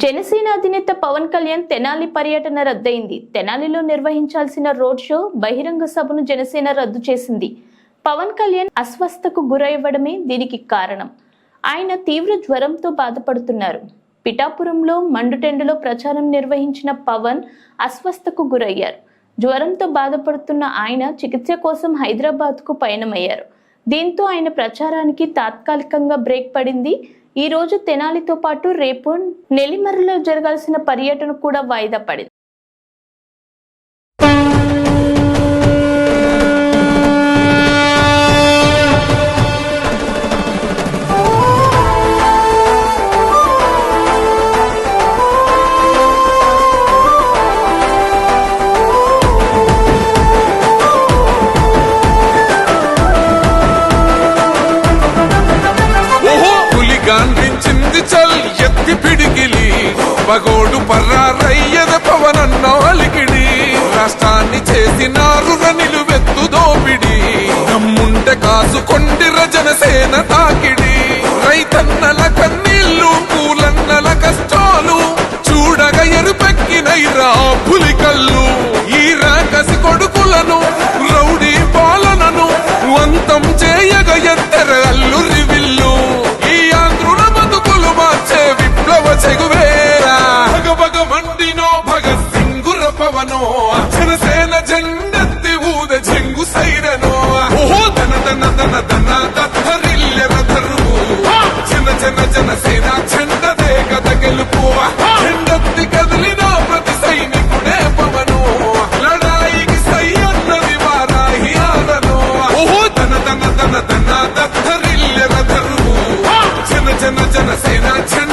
జనసేన అధినేత పవన్ కళ్యాణ్ తెనాలి పర్యటన రద్దయింది. తెనాలిలో నిర్వహించాల్సిన రోడ్ షో బహిరంగ సభను జనసేన రద్దు చేసింది. పవన్ కళ్యాణ్ అస్వస్థకు గురవ్వడమే దీనికి కారణం. ఆయన తీవ్ర జ్వరంతో బాధపడుతున్నారు. పిఠాపురంలో మండుటెండలో ప్రచారం నిర్వహించిన పవన్ అస్వస్థకు గురయ్యారు. జ్వరంతో బాధపడుతున్న ఆయన చికిత్స కోసం హైదరాబాద్కు పయనమయ్యారు. దీంతో ఆయన ప్రచారానికి తాత్కాలికంగా బ్రేక్ పడింది. ఈ రోజు తెనాలితో పాటు రేపు నెల్లిమర్రలో జరగాల్సిన పర్యటన కూడా వాయిదా పడింది. చల్ ఎత్తి పిడికిలి పగోడు పర్రారయ్యద పవనన్నోలికిడి రాష్ట్రాన్ని చేసినారు నిలువెత్తు దోపిడి. నమ్ముంటే కాసుకొండి రజనసేన తాకిడి. రైతన్నల కన్నీళ్ళు పూలన్నల కష్టాలు చూడగ ఎరుపెక్కిన పులి కళ్ళు ఈ రాకసి కొడుకులను రౌడీ పాలనను వంతం చేయగ ఎత్తర gonna say that tonight.